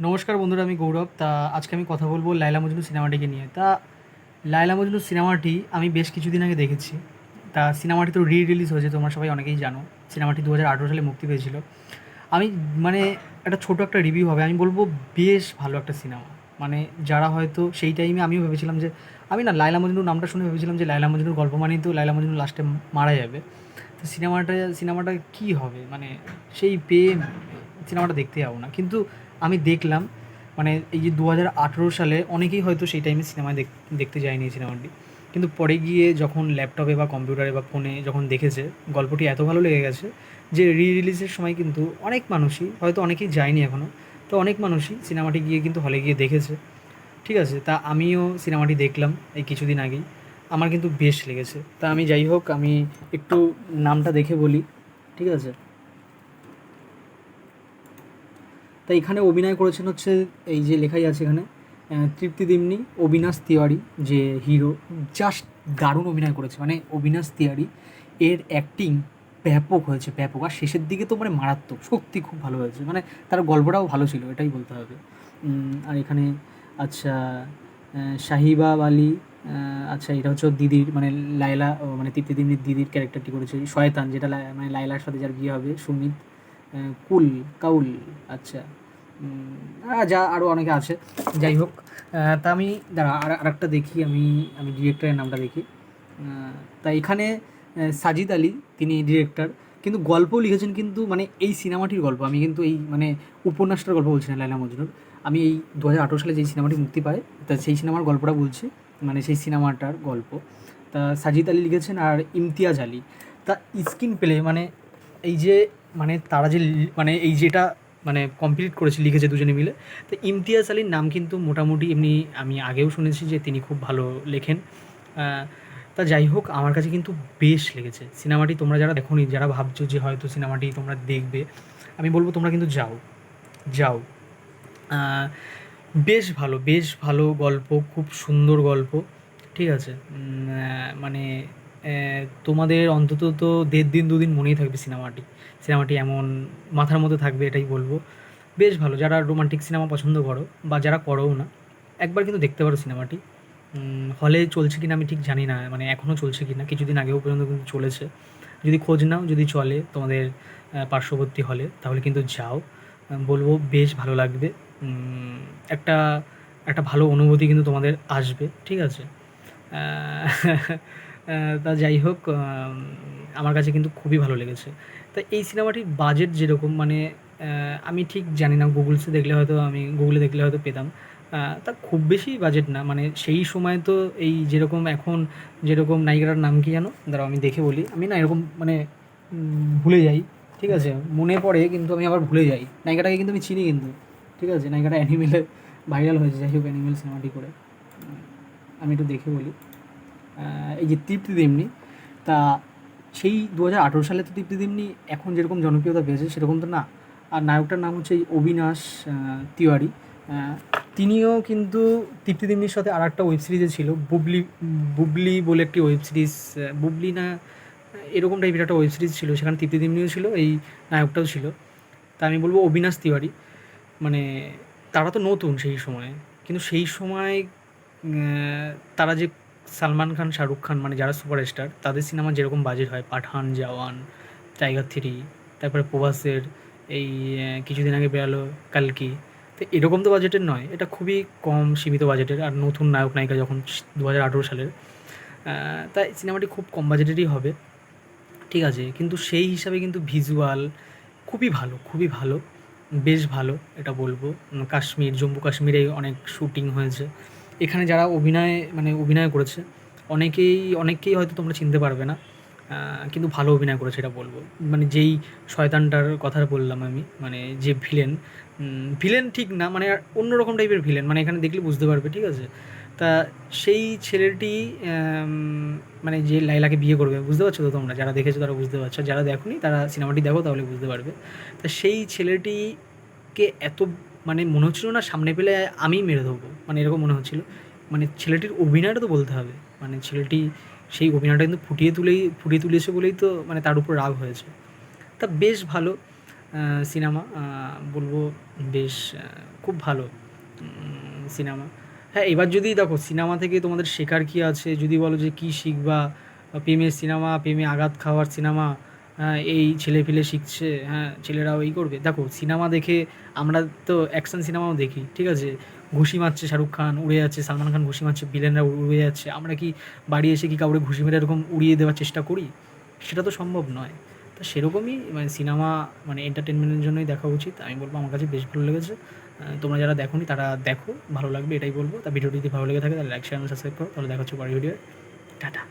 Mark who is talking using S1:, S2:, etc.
S1: নমস্কার বন্ধুরা, আমি গৌরব। তা আজকে আমি কথা বলব লাইলা মজনু সিনেমাটিকে নিয়ে। তা লাইলা মজনু সিনেমাটি আমি বেশ কিছুদিন আগে দেখেছি। তা সিনেমাটি তো রি রিলিজ হয়েছে, তোমরা সবাই অনেকেই জানো। সিনেমাটি দু হাজার আঠেরো সালে মুক্তি পেয়েছিল। আমি মানে একটা ছোটো একটা রিভিউ হবে। আমি বলব বেশ ভালো একটা সিনেমা। মানে যারা হয়তো সেই টাইমে আমিও ভেবেছিলাম যে, আমি না লাইলা মজনু নামটা শুনে ভেবেছিলাম যে লাইলা মজনুর গল্প মানেই তো লাইলা মজনু লাস্টে মারা যাবে। তো সিনেমাটা সিনেমাটা কী হবে? মানে সেই পেয়ে সিনেমাটা দেখতে যাব না। কিন্তু আমি দেখলাম মানে এই যে দু হাজার আঠেরো সালে অনেকেই হয়তো সেই টাইমে সিনেমায় দেখ, দেখতে যায়নি সিনেমাটি কিন্তু পরে গিয়ে যখন ল্যাপটপে বা কম্পিউটারে বা ফোনে যখন দেখেছে, গল্পটি এত ভালো লেগে গেছে যে রি রিলিজের সময় কিন্তু অনেক মানুষই, হয়তো অনেকেই যায়নি এখনও তো অনেক মানুষই সিনেমাটি গিয়ে কিন্তু হলে গিয়ে দেখেছে। ঠিক আছে, তা আমিও সিনেমাটি দেখলাম এই কিছুদিন আগেই। আমার কিন্তু বেশ লেগেছে। তা আমি যাই হোক, আমি একটু নামটা দেখে বলি। ঠিক আছে? তা এখানে অভিনয় করেছেন হচ্ছে এই যে লেখাই আছে এখানে তৃপ্তি দিমনি, অবিনাশ তিওয়ারি, যে হিরো জাস্ট দারুণ অভিনয় করেছে। মানে অবিনাশ তিওয়ারি এর অ্যাক্টিং ব্যাপক হয়েছে, ব্যাপক। আর শেষের দিকে তো মানে মারাত্মক, সত্যি খুব ভালো হয়েছে। মানে তার গল্পটাও ভালো ছিল, এটাই বলতে হবে। আর এখানে আচ্ছা শাহিবা আলী আচ্ছা এটা হচ্ছে দিদির মানে লায়লা, ও মানে তৃপ্তি দিমনির দিদির ক্যারেক্টারটি করেছে, শয়তান, যেটা মানে লাইলার সাথে যার বিয়ে হবে, সুমিত। কুল, কাউল আচ্ছা। যা আরও অনেকে আছে। যাই হোক তা আমি, দাঁড়া, আর, আরেকটা দেখি, আমি আমি ডিরেক্টরের নামটা দেখি। তা এখানে সাজিদ আলী, তিনি ডিরেক্টর কিন্তু গল্প লিখেছেন, কিন্তু মানে এই সিনেমাটির গল্প, আমি কিন্তু এই মানে উপন্যাসটার গল্প বলছি না লাইলা মজনুর। আমি এই দু হাজার আঠেরো সালে যেই সিনেমাটি মুক্তি পায়, তা সেই সিনেমার গল্পটা বলছি মানে সেই সিনেমাটার গল্প। তা সাজিদ আলী লিখেছেন, আর ইমতিয়াজ আলী। তা স্ক্রিন প্লে মানে এই যে মানে তারা যে মানে এই যেটা মানে কমপ্লিট করেছে, লিখেছে দুজনে মিলে, তো ইমতিয়াজ আলীর নাম কিন্তু মোটামুটি এমনি আমি আগেও শুনেছি যে তিনি খুব ভালো লেখেন। তা যাই হোক, আমার কাছে কিন্তু বেশ লেগেছে। সিনেমাটি তোমরা যারা দেখোনি, যারা ভাবছ যে হয়তো সিনেমাটি তোমরা দেখবে, আমি বলব তোমরা কিন্তু যাও যাও। বেশ ভালো বেশ ভালো গল্প, খুব সুন্দর গল্প, ঠিক আছে? মানে তোমাদের অন্তত তো দেড় দিন, দুদিন মনেই থাকবে সিনেমাটি। সিনেমাটি এমন মাথার মধ্যে থাকবে, এটাই বলব। বেশ ভালো, যারা রোমান্টিক সিনেমা পছন্দ করো বা যারা করোও না, একবার কিন্তু দেখতে পারো সিনেমাটি। হলে চলছে কিনা আমি ঠিক জানি না মানে এখনও চলছে কিনা, কিছুদিন আগেও পর্যন্ত কিন্তু চলেছে। যদি খোঁজ নাও, যদি চলে তোমাদের পার্শ্ববর্তী হলে, তাহলে কিন্তু যাও। বলব বেশ ভালো লাগবে। একটা একটা ভালো অনুভূতি কিন্তু তোমাদের আসবে, ঠিক আছে? তা যাই হোক আমার কাছে কিন্তু খুবই ভালো লেগেছে। তা এই সিনেমাটির বাজেট যেরকম মানে আমি ঠিক জানি না গুগলসে দেখলে হয়তো আমি গুগলে দেখলে হয়তো পেতাম। তা খুব বেশি বাজেট না মানে সেই সময় তো এই যেরকম এখন যেরকম নায়িকাটার নাম কি জানো দাঁড়াও, আমি দেখে বলি। আমি না এরকম মানে ভুলে যাই, ঠিক আছে? মনে পড়ে, কিন্তু আমি আবার ভুলে যাই। নায়িকাটাকে কিন্তু আমি চিনি কিন্তু, ঠিক আছে? নায়িকাটা অ্যানিমেলে ভাইরাল হয়েছে, যাই হোক অ্যানিমেল সিনেমাটি করে। আমি একটু দেখে বলি। এই যে তৃপ্তি তেমনি তা সেই দু হাজার আঠেরো সালে তো তৃপ্তি তেমনি এখন যেরকম জনপ্রিয়তা পেয়েছে সেরকম তো না। আর নায়কটার নাম হচ্ছে এই অবিনাশ তিওয়ারি। তিনিও কিন্তু তৃপ্তি তেমনির সাথে আর একটা ওয়েব সিরিজে ছিল, বুবলি বুবলি বলে একটি ওয়েব সিরিজ বুবলি না, এরকম টাইপের একটা ওয়েব সিরিজ ছিল, সেখানে তৃপ্তি তেমনিও ছিল, এই নায়কটাও ছিল। তা আমি বলব অবিনাশ তিওয়ারি মানে তারা তো নতুন সেই সময়ে, কিন্তু সেই সময় তারা যে সালমান খান, শাহরুখ খান মানে যারা সুপারস্টার, তাদের সিনেমা যেরকম বাজেট হয়, পাঠান, জওয়ান, টাইগার থ্রি, তারপরে প্রভাসের এই কিছুদিন আগে বেরালো কালকি, তো এরকম তো বাজেটের নয়, এটা খুবই কম সীমিত বাজেটের, আর নতুন নায়ক, নায়িকা যখন দু হাজার আঠেরো সালের তাই সিনেমাটি খুব কম বাজেটেরই হবে, ঠিক আছে, কিন্তু সেই হিসাবে কিন্তু ভিজুয়াল খুবই ভালো খুবই ভালো, বেশ ভালো, এটা বলব, কাশ্মীর, জম্মু কাশ্মীরে অনেক শুটিং হয়েছে এখানে যারা অভিনয় মানে অভিনয় করেছে, অনেকেই, অনেককেই হয়তো তোমরা চিনতে পারবে না কিন্তু ভালো অভিনয় করেছে এটা বলব। মানে যেই শয়তানটার কথা বললাম আমি মানে যে ভিলেন ভিলেন ঠিক না মানে অন্যরকম টাইপের ভিলেন মানে এখানে দেখলে বুঝতে পারবে, ঠিক আছে? তা সেই ছেলেটি মানে যে লাইলাকে বিয়ে করবে, বুঝতে পারছ তো তোমরা? যারা দেখেছ তারা বুঝতে পারছ, যারা দেখোনি তারা সিনেমাটি দেখো তাহলে বুঝতে পারবে। তা সেই ছেলেটিকে এত মানে মনে হচ্ছিল না সামনে পেলে আমিই মেরে দেবো মানে এরকম মনে হচ্ছিল। মানে ছেলেটির অভিনয়টা তো বলতে হবে। মানে ছেলেটি সেই অভিনয়টা কিন্তু ফুটিয়ে তুলেই, ফুটিয়ে তুলেছে বলেই তো মানে তার উপর রাগ হয়েছে। তা বেশ ভালো সিনেমা বলব বেশ খুব ভালো সিনেমা। হ্যাঁ এবার যদি দেখো সিনেমা থেকে তোমাদের শেখার কী আছে? যদি বলো যে কী শিখবা? প্রেমের সিনেমা, প্রেমে আঘাত খাওয়ার সিনেমা এই ছেলে ফেলে শিখছে হ্যাঁ ছেলেরাও এই করবে। দেখো, সিনেমা দেখে আমরা তো অ্যাকশন সিনেমাও দেখি, ঠিক আছে? ঘুষি মারছে শাহরুখ খান, উড়ে যাচ্ছে, সালমান খান ঘুষি মারছে ভিলেনরা উড়ে যাচ্ছে। আমরা কি বাড়ি এসে কি কাউরে ঘুষি মেরে এরকম উড়িয়ে দেওয়ার চেষ্টা করি? সেটা তো সম্ভব নয়। তো সেরকমই মানে সিনেমা মানে এন্টারটেনমেন্টের জন্যই দেখা উচিত। আমি বলব আমার কাছে বেশ ভালো লেগেছে। তোমরা যারা দেখোনি, তারা দেখো, ভালো লাগবে, এটাই বলব। তা ভিডিওটি যদি ভালো লেগে থাকে, তাহলে লাইক শেয়ার সাবস্ক্রাইব করো। তাহলে দেখা পরের ভিডিও টাটা।